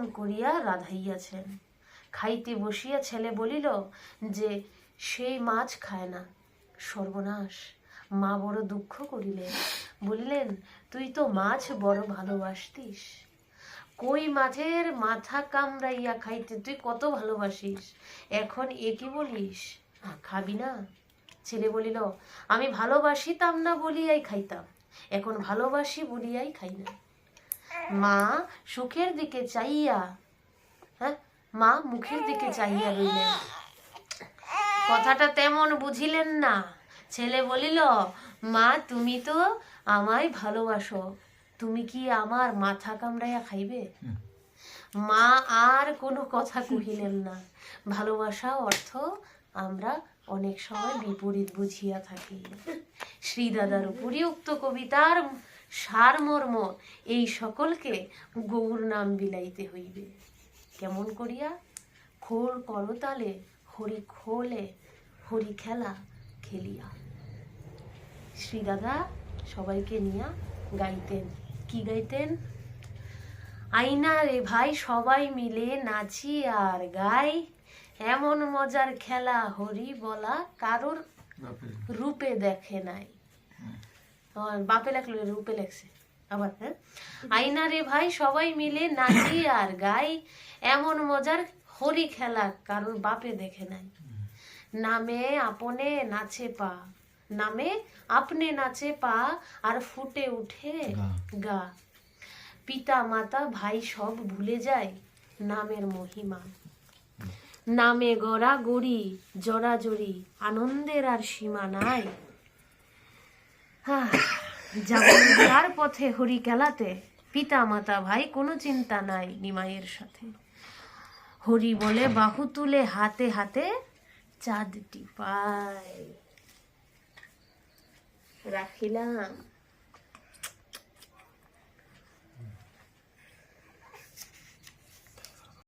নিয়ম করিয়া রাধাইয়াছেন। খাইতে বসিয়া ছেলে বলিল, যে সেই মাছ খায় না, সর্বনাশ। মা বড় দুঃখ করিলেন। বললেন, তুই তো মাছ বড় ভালোবাসতিস। কই মাছের মাথা কামড়াইয়া খাইতে তুই কত ভালোবাসিস? এখন এ কি বলিস? খাবি না? ছেলে বলিল, আমি ভালোবাসিতাম না বলিয়াই খাইতাম। এখন ভালোবাসি বলিয়াই খাই না। মা সুখের দিকে চাইয়া হ্যাঁ? মা মুখের দিকে চাইয়া রইলেন। কথাটা তেমন বুঝিলেন না। ছেলে বলিল, মা, তুমি তো আমায় ভালোবাসো। তুমি কি আমার মাথা কামড়াইয়া খাইবে? মা আর কোনো কথা কহিলেন না। ভালোবাসা অর্থ আমরা অনেক সময় বিপরীত বুঝিয়া থাকি। শ্রীদাদার উপরই উক্ত কবিতার সারমর্ম এই সকলকে গৌর নাম বিলাইতে হইবে। কেমন করিয়া? খোল করতালে হরি খোলে হরি খেলা খেলিয়া। শ্রী দাদা সবাইকে নিয়া গাইতেন। কি গাইতেন? আইনা রে ভাই সবাই মিলে নাচি আর গাই। এমন মজার খেলা হরি বলা কারোর রূপে দেখে নাই। বাপে লেখলো রূপে লেখছে। আবার হ্যাঁ? আইনা রে ভাই সবাই মিলে নাচি আর গাই। এমন মজার হরি খেলা কারোর বাপে দেখে নাই। নামে আপনে নাচে পা নামে আপনি নাচে পা আর ফুটে উঠে গা। পিতা মাতা ভাই সব ভুলে যায় নামের মহিমা। নামে গড়া গড়ি জড়াজড়ি আনন্দের আর সীমা নাই। যার পথে হরি খেলাতে পিতা মাতা ভাই, কোনো চিন্তা নাই নিমাইয়ের সাথে। হরি বলে, বাহু তুলে হাতে হাতে চাঁদটি পায়। রাখিলাম।